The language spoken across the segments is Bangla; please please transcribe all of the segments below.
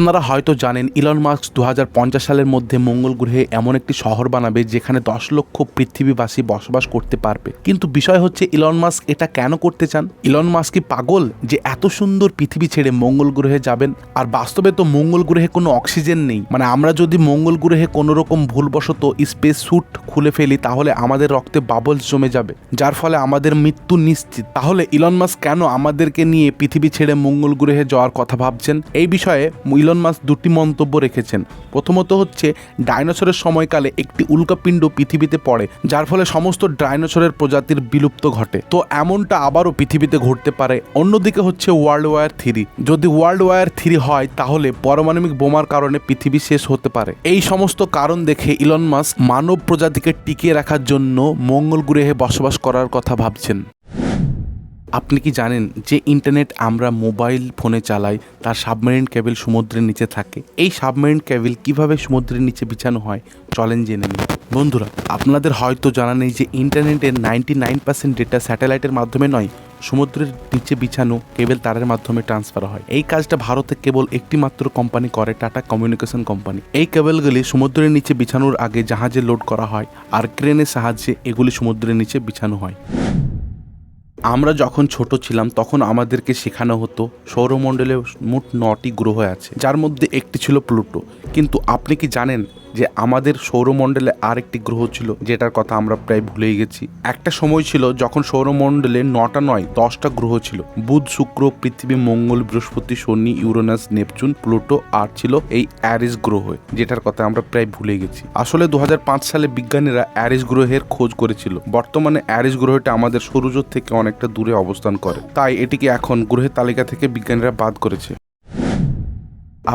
আপনারা হয়তো জানেন, ইলন মাস্ক দু হাজার পঞ্চাশ সালের মধ্যে মঙ্গল গ্রহে এমন একটি শহর বানাবে যেখানে দশ লক্ষ পৃথিবীবাসী বসবাস করতে পারবে। কিন্তু বিষয় হচ্ছে, ইলন মাস্ক এটা কেন করতে চান? ইলন মাস্ক কি পাগল যে এত সুন্দর পৃথিবী ছেড়ে মঙ্গল গ্রহে যাবেন? আর বাস্তবে তো মঙ্গল গ্রহে কোনো অক্সিজেন নেই। মানে আমরা যদি মঙ্গল গ্রহে কোনো রকম ভুলবশত স্পেস স্যুট খুলে ফেলি, তাহলে আমাদের রক্তে বাবলস জমে যাবে। যার ফলে আমাদের মৃত্যু নিশ্চিত। তাহলে ইলন মাস্ক কেন আমাদেরকে নিয়ে পৃথিবী ছেড়ে মঙ্গল গ্রহে যাওয়ার কথা ভাবছেন? এই বিষয়ে ইলন মাস্ক দুটি মন্তব্য রেখেছেন। প্রথমত হচ্ছে, ডাইনোসরের সময়কালে একটি উল্কাপিণ্ড পৃথিবীতে পড়ে, যার ফলে সমস্ত ডাইনোসরের প্রজাতির বিলুপ্ত ঘটে। তো এমনটা আবারও পৃথিবীতে ঘটতে পারে। অন্যদিকে হচ্ছে ওয়ার্ল্ড ওয়ার থ্রি। যদি ওয়ার্ল্ড ওয়ার থ্রি হয়, তাহলে পারমাণবিক বোমার কারণে পৃথিবী শেষ হতে পারে। এই সমস্ত কারণ দেখে ইলন মাস্ক মানব প্রজাতিকে টিকিয়ে রাখার জন্য মঙ্গল গ্রহে বসবাস করার কথা ভাবছেন। আপনি কি জানেন যে ইন্টারনেট আমরা মোবাইল ফোনে চালাই, তার সাবমেরিন কেবল সমুদ্রের নিচে থাকে? এই সাবমেরিন কেবল কীভাবে সমুদ্রের নিচে বিছানো হয়? চলেন জেনে নিন বন্ধুরা, আপনাদের হয়তো জানা নেই যে ইন্টারনেটের নাইনটি নাইন পার্সেন্ট ডেটা স্যাটেলাইটের মাধ্যমে নয়, সমুদ্রের নিচে বিছানো কেবল তারের মাধ্যমে ট্রান্সফার হয়। এই কাজটা ভারতে কেবল একটি মাত্র কোম্পানি করে টাটা কমিউনিকেশন কোম্পানি এই কেবলগুলি সমুদ্রের নিচে বিছানোর আগে জাহাজে লোড করা হয়, আর ক্রেনের সাহায্যে এগুলি সমুদ্রের নিচে বিছানো হয়। আমরা যখন ছোট ছিলাম, তখন আমাদেরকে শেখানো হতো সৌরমণ্ডলে মোট নটি গ্রহ আছে, যার মধ্যে একটি ছিল প্লুটো। কিন্তু আপনি কি জানেন যে আমাদের সৌরমণ্ডলে আর একটি গ্রহ ছিল, যেটার কথা আমরা প্রায় ভুলেই গেছি। একটা সময় ছিল যখন সৌরমণ্ডলে নটা নয়, দশটা গ্রহ ছিল। বুধ, শুক্র, পৃথিবী, মঙ্গল, বৃহস্পতি, শনি, ইউরেনাস, নেপচুন, প্লুটো আর ছিল এই অ্যারিস গ্রহ, যেটার কথা আমরা প্রায় ভুলে গেছি। আসলে দু হাজার পাঁচ সালে বিজ্ঞানীরা অ্যারিস গ্রহের খোঁজ করেছিল। বর্তমানে অ্যারিস গ্রহটা আমাদের সৌরজোৎ থেকে অনেকটা দূরে অবস্থান করে। তাই এটিকে এখন গ্রহের তালিকা থেকে বিজ্ঞানীরা বাদ করেছে।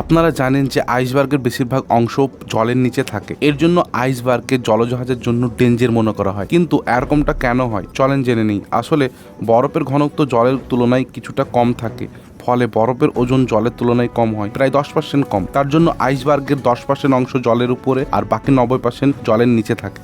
আপনারা জানেন যে আইসবার্গের বেশিরভাগ অংশ জলের নিচে থাকে। এর জন্য আইসবার্গকে জলজাহাজের জন্য ডেঞ্জের মনে করা হয়। কিন্তু এরকমটা কেন হয়? চলেন জেনে নেই। আসলে বরফের ঘনত্ব জলের তুলনায় কিছুটা কম থাকে। ফলে বরফের ওজন জলের তুলনায় কম হয়, প্রায় দশ পার্সেন্ট কম। তার জন্য আইসবার্গের দশ পার্সেন্ট অংশ জলের উপরে আর বাকি নব্বই পার্সেন্ট জলের নিচে থাকে।